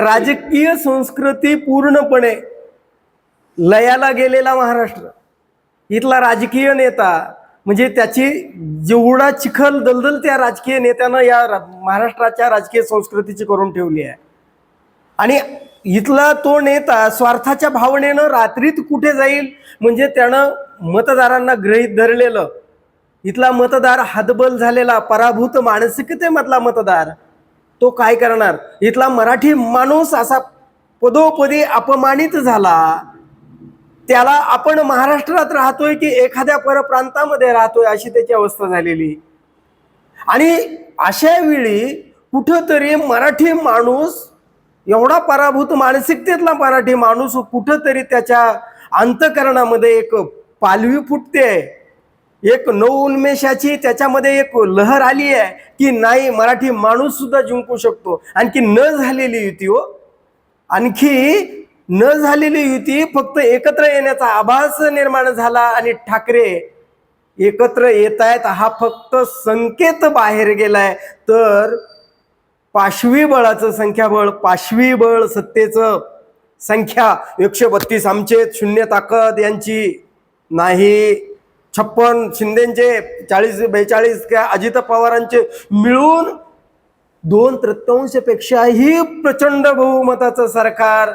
राजकीय संस्कृती पूर्णपणे लयाला गेलेला महाराष्ट्र. इथला राजकीय नेता म्हणजे त्याची जेवढा चिखल दलदल त्या राजकीय नेत्यानं या रा- महाराष्ट्राच्या राजकीय संस्कृतीची करून ठेवली आहे. आणि इथला तो नेता स्वार्थाच्या भावनेनं रात्रीत कुठे जाईल म्हणजे त्यानं मतदारांना ग्रहीत धरलेलं. इथला मतदार हातबल झालेला पराभूत मानसिकतेमधला मतदार तो काय करणार? इथला मराठी माणूस असा पदोपदी अपमानित झाला. त्याला आपण महाराष्ट्रात राहतोय की एखाद्या परप्रांतामध्ये राहतोय अशी त्याची अवस्था झालेली. आणि अशा वेळी कुठंतरी मराठी माणूस एवढा पराभूत मानसिकतेतला मराठी माणूस कुठंतरी त्याच्या अंतकरणामध्ये एक पालवी फुटते. एक नवोन्मेषाची त्याच्यामध्ये एक लहर आली आहे की नाही मराठी माणूस सुद्धा जिंकू शकतो. आणखी न झालेली युती हो. आणखी न झालेली युती फक्त एकत्र येण्याचा आभास निर्माण झाला आणि ठाकरे एकत्र येत आहेत. हा फक्त संकेत बाहेर गेलाय. तर पाशवी बळाचं संख्याबळ पाशवी बळ सत्तेचं संख्या. एकशे बत्तीस आमचे शून्य ताकद यांची नाही. छप्पन शिंदेचे चाळीस बेचाळीस किंवा अजित पवारांचे मिळून दोन तृतीयांशपेक्षाही प्रचंड बहुमताचं सरकार.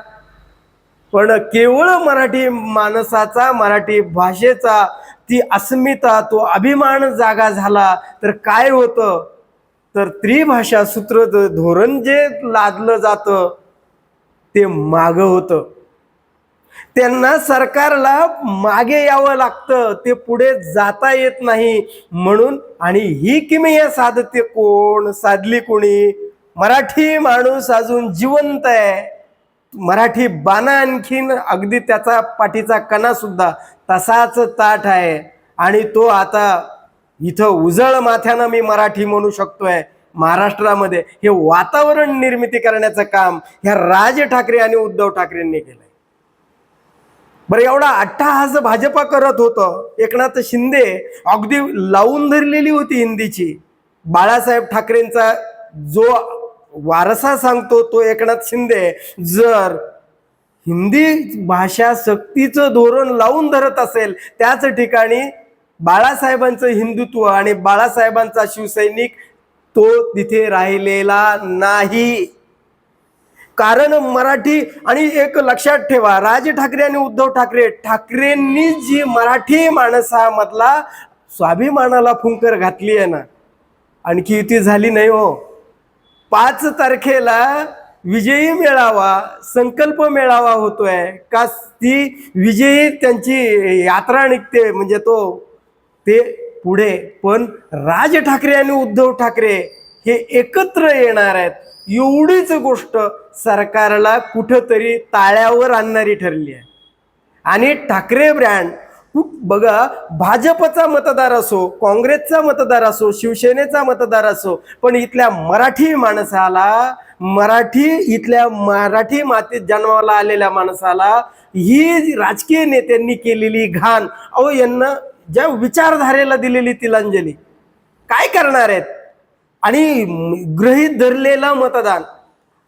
पण केवळ मराठी माणसाचा मराठी भाषेचा ती अस्मिता तो अभिमान जागा झाला. तर काय होतं? तर त्रिभाषा सूत्र धोरण जे लादलं जातं ते माग होतं. त्यांना सरकारला मागे यावं लागतं. ते पुढे जाता येत नाही. म्हणून आणि ही किमया साधते कोण? साधली कोणी? मराठी माणूस अजून जिवंत आहे. मराठी बाणा आणखीन अगदी त्याचा पाठीचा कणा सुद्धा तसाच ताठ आहे. आणि तो आता इथं उजळ माथ्यानं मी मराठी म्हणू शकतोय. महाराष्ट्रामध्ये हे वातावरण निर्मिती करण्याचं काम ह्या राज ठाकरे आणि उद्धव ठाकरेंनी केलं. बरं एवढा अट्टाहास भाजपा करत होतं. एकनाथ शिंदे अगदी लावून धरलेली होती हिंदीची. बाळासाहेब ठाकरेंचा जो वारसा सांगतो तो एकनाथ शिंदे जर हिंदी भाषा सक्तीचं धोरण लावून धरत असेल त्याच ठिकाणी बाळासाहेबांचं हिंदुत्व आणि बाळासाहेबांचा शिवसैनिक तो तिथे राहिलेला नाही. कारण मराठी आणि एक लक्षात ठेवा राज ठाकरे आणि उद्धव ठाकरे ठाकरेंनी जी मराठी माणसामधला स्वाभिमानाला फुंकर घातली आहे ना आणखी ती झाली नाही हो. पाच तारखेला विजयी मेळावा संकल्प मेळावा होतोय. का ती विजयी त्यांची यात्रा निघते म्हणजे तो ते पुढे. पण राज ठाकरे आणि उद्धव ठाकरे हे एकत्र येणार आहेत. एवढीच गोष्ट सरकारला कुठंतरी ताळ्यावर आणणारी ठरली आहे. आणि ठाकरे ब्रँड बघा भाजपचा मतदार असो काँग्रेसचा मतदार असो शिवसेनेचा मतदार असो पण इथल्या मराठी माणसाला मराठी इथल्या मराठी मातीत जन्माला आलेल्या माणसाला ही राजकीय नेत्यांनी केलेली घाण अहो यांना ज्या विचारधारेला दिलेली तिलांजली काय करणार आहेत? आणि गृहीत धरलेलं मतदान.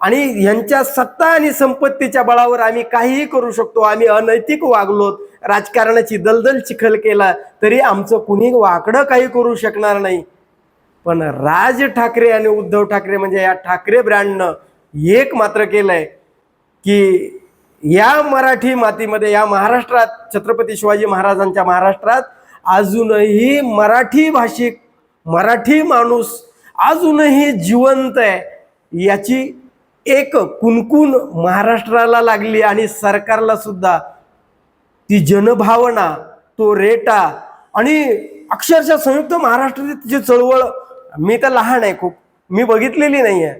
आणि यांच्या सत्ता आणि संपत्तीच्या बळावर आम्ही काहीही करू शकतो. आम्ही अनैतिक वागलोत. राजकारणाची दलदल चिखल केला तरी आमचं कुणी वाकडं काही करू शकणार नाही. पण राज ठाकरे आणि उद्धव ठाकरे म्हणजे या ठाकरे ब्रँडनं एक मात्र केलंय की या मराठी मातीमध्ये या महाराष्ट्रात छत्रपती शिवाजी महाराजांच्या महाराष्ट्रात अजूनही मराठी भाषिक मराठी माणूस अजूनही जिवंत आहे. याची एक कुणकुण महाराष्ट्राला लागली आणि सरकारला सुद्धा. ती जनभावना तो रेटा आणि अक्षरशः संयुक्त महाराष्ट्राची तिची चळवळ मी तर लहान आहे खूप मी बघितलेली नाही आहे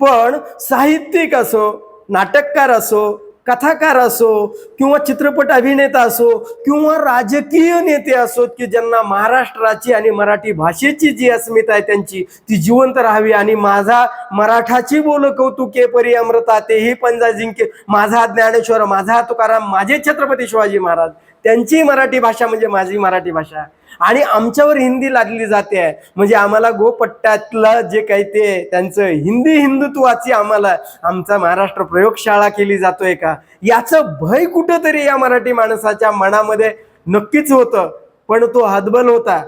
पण साहित्यिक असो नाटककार असो कथाकार असो किंवा चित्रपट अभिनेता असो किंवा राजकीय नेते असोत की ज्यांना महाराष्ट्राची आणि मराठी भाषेची जी अस्मिता आहे त्यांची ती जिवंत राहावी. आणि माझा मराठाची बोल कौतुके परी अमृता तेही पंजा जिंके. माझा ज्ञानेश्वर माझा तुकाराम माझे छत्रपती शिवाजी महाराज. त्यांची मराठी भाषा म्हणजे माझी मराठी भाषा. आणि आमच्यावर हिंदी लादली जाते. आहे म्हणजे आम्हाला गोपट्ट्यातलं जे काही ते त्यांचं हिंदी हिंदुत्वाची आम्हाला आमचा महाराष्ट्र प्रयोगशाळा केली जातोय का? याचं भय कुठंतरी या मराठी माणसाच्या मनामध्ये नक्कीच होतं. पण तो हतबल होता.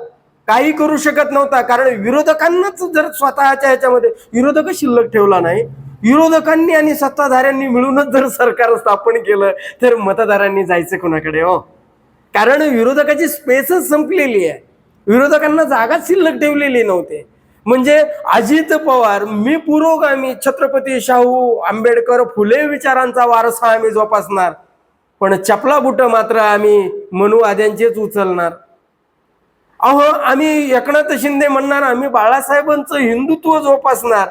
काही करू शकत नव्हता. कारण विरोधकांनाच जर स्वतःच्या ह्याच्यामध्ये विरोधक शिल्लक ठेवला नाही. विरोधकांनी आणि सत्ताधाऱ्यांनी मिळूनच जर सरकार स्थापन केलं तर मतदारांनी जायचं कोणाकडे हो? कारण विरोधकाची स्पेसच संपलेली आहे. विरोधकांना जागाच शिल्लक ठेवलेली नव्हते. म्हणजे अजित पवार मी पुरोगामी छत्रपती शाहू आंबेडकर फुले विचारांचा वारसा आम्ही जोपासणार. पण चपला बुट मात्र आम्ही मनुवाद्यांचेच उचलणार. अहो आम्ही एकनाथ शिंदे म्हणणार आम्ही बाळासाहेबांचं हिंदुत्व जोपासणार.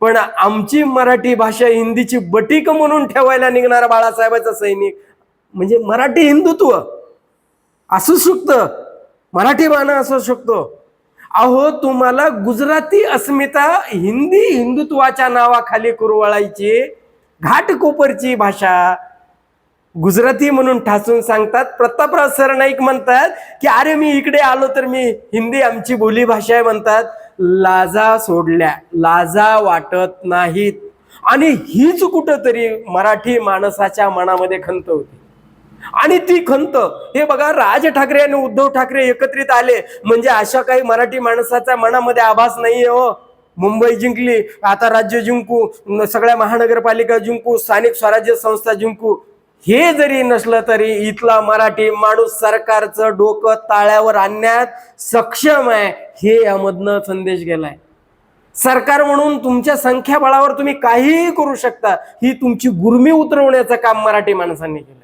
पण आमची मराठी भाषा हिंदीची बटीक म्हणून ठेवायला निघणारा बाळासाहेबाचा सैनिक. म्हणजे मराठी हिंदुत्व. असू शकतं. मराठी बाणा असू शकतो. अहो तुम्हाला गुजराती अस्मिता हिंदी हिंदुत्वाच्या नावाखाली कुरवळायची घाटकोपरची भाषा गुजराती म्हणून ठासून सांगतात. प्रतापराव सरनाईक म्हणतात की अरे मी इकडे आलो तर मी हिंदी आमची बोली भाषा आहे म्हणतात. लाजा सोडल्या. लाजा वाटत नाहीत. आणि हीच कुठंतरी मराठी माणसाच्या मनामध्ये खंत होती. आणि ती खंत. हे बघा राज ठाकरे आणि उद्धव ठाकरे एकत्रित आले. म्हणजे अशा काही मराठी माणसाच्या मनामध्ये आभास नाहीये हो. मुंबई जिंकली आता राज्य जिंकू सगळ्या महानगरपालिका जिंकू स्थानिक स्वराज्य संस्था जिंकू. हे जरी नसलं तरी इथला मराठी माणूस सरकारचं डोकं ताळ्यावर आणण्यात सक्षम आहे हे यामधनं संदेश गेलाय. सरकार म्हणून तुमच्या संख्याबळावर तुम्ही काहीही करू शकता ही तुमची गुरमी उतरवण्याचं काम मराठी माणसांनी केलं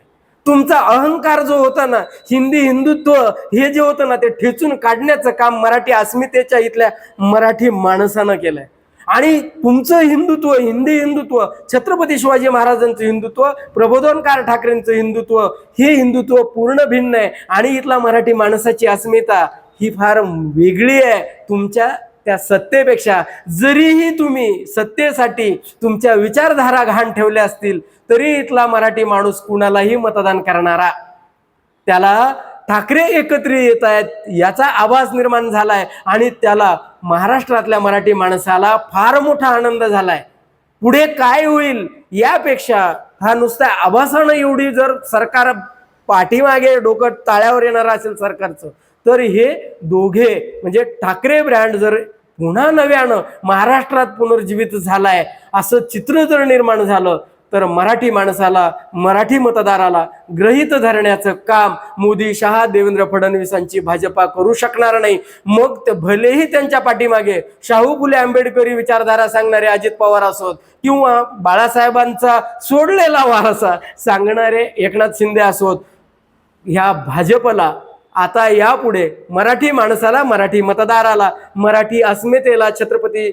तुमचा अहंकार जो होता ना हिंदी हिंदुत्व हे जे होतं ना ते ठेचून काढण्याचं काम मराठी अस्मितेच्या इथल्या मराठी माणसानं केलंय. आणि तुमचं हिंदुत्व हिंदी हिंदुत्व छत्रपती शिवाजी महाराजांचं हिंदुत्व प्रबोधनकार ठाकरेंचं हिंदुत्व हे हिंदुत्व पूर्ण भिन्न आहे. आणि इथला मराठी माणसाची अस्मिता ही फार वेगळी आहे. तुमच्या त्या सत्तेपेक्षा जरीही तुम्ही सत्तेसाठी तुमच्या विचारधारा घाण ठेवल्या असतील तरी इथला मराठी माणूस कुणालाही मतदान करणारा? त्याला ठाकरे एकत्र येत आहेत याचा आवाज निर्माण झालाय आणि त्याला महाराष्ट्रातल्या मराठी माणसाला फार मोठा आनंद झालाय. पुढे काय होईल यापेक्षा हा नुसत्या आभासानं एवढी जर सरकार पाठीमागे डोकं ताळ्यावर येणार असेल सरकारचं तर हे दोघे म्हणजे ठाकरे ब्रँड जर पुन्हा नव्यानं महाराष्ट्रात पुनर्जीवित झालाय. असं चित्र जर निर्माण झालं तर मराठी माणसाला मराठी मतदाराला ग्रहित धरण्याचं काम मोदी शहा देवेंद्र फडणवीसांची भाजपा करू शकणार नाही. मग ते भलेही त्यांच्या पाठीमागे शाहू फुले आंबेडकरी विचारधारा सांगणारे अजित पवार असोत किंवा बाळासाहेबांचा सोडलेला वारसा सांगणारे एकनाथ शिंदे असोत ह्या भाजपला आता यापुढे मराठी माणसाला मराठी मतदाराला मराठी अस्मितेला छत्रपती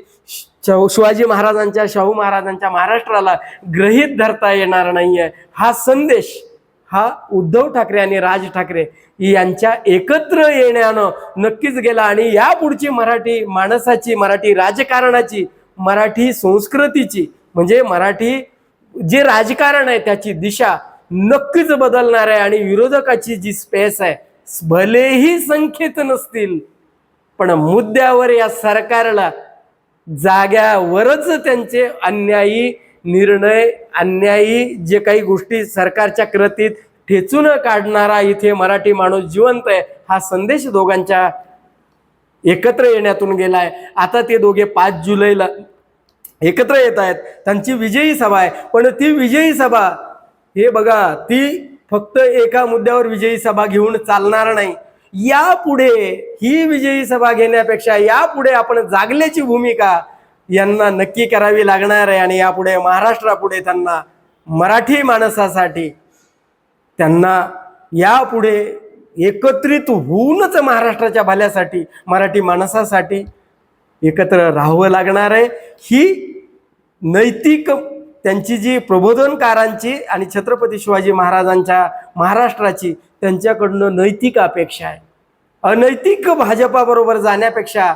शिवाजी महाराजांच्या शाहू महाराजांच्या महाराष्ट्राला ग्रहित धरता येणार नाहीये. हा संदेश हा उद्धव ठाकरे आणि राज ठाकरे यांच्या एकत्र येण्यानं नक्कीच गेला आणि यापुढची मराठी माणसाची मराठी राजकारणाची मराठी संस्कृतीची म्हणजे मराठी जे राजकारण आहे त्याची दिशा नक्कीच बदलणार आहे आणि विरोधकाची जी स्पेस आहे भलेही संख्येत नसतील पण मुद्द्यावर या सरकारला जाग्यावरच त्यांचे अन्यायी निर्णय अन्यायी जे काही गोष्टी सरकारच्या कृतीत ठेचून काढणारा इथे मराठी माणूस जिवंत आहे हा संदेश दोघांच्या एकत्र येण्यातून गेलाय. आता ते दोघे पाच जुलैला एकत्र येत आहेत. त्यांची विजयी सभा आहे. पण ती विजयी सभा हे बघा ती फक्त एका मुद्द्यावर विजयी सभा घेऊन चालणार नाही. यापुढे ही विजयी सभा घेण्यापेक्षा यापुढे आपण जागल्याची भूमिका यांना नक्की करावी लागणार आहे आणि यापुढे महाराष्ट्रापुढे त्यांना मराठी माणसासाठी त्यांना यापुढे एकत्रित होऊनच महाराष्ट्राच्या भल्यासाठी मराठी माणसासाठी एकत्र राहावं लागणार आहे. ही नैतिक त्यांची जी प्रबोधनकारांची आणि छत्रपती शिवाजी महाराजांच्या महाराष्ट्राची त्यांच्याकडनं नैतिक अपेक्षा आहे. अनैतिक भाजपाबरोबर जाण्यापेक्षा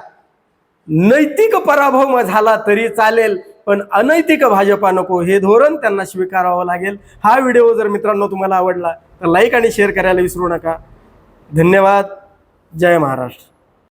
नैतिक पराभव झाला तरी चालेल पण अनैतिक भाजपा नको. हे धोरण त्यांना स्वीकारावं लागेल. हा व्हिडिओ जर मित्रांनो तुम्हाला आवडला तर लाईक आणि शेअर करायला विसरू नका. धन्यवाद. जय महाराष्ट्र.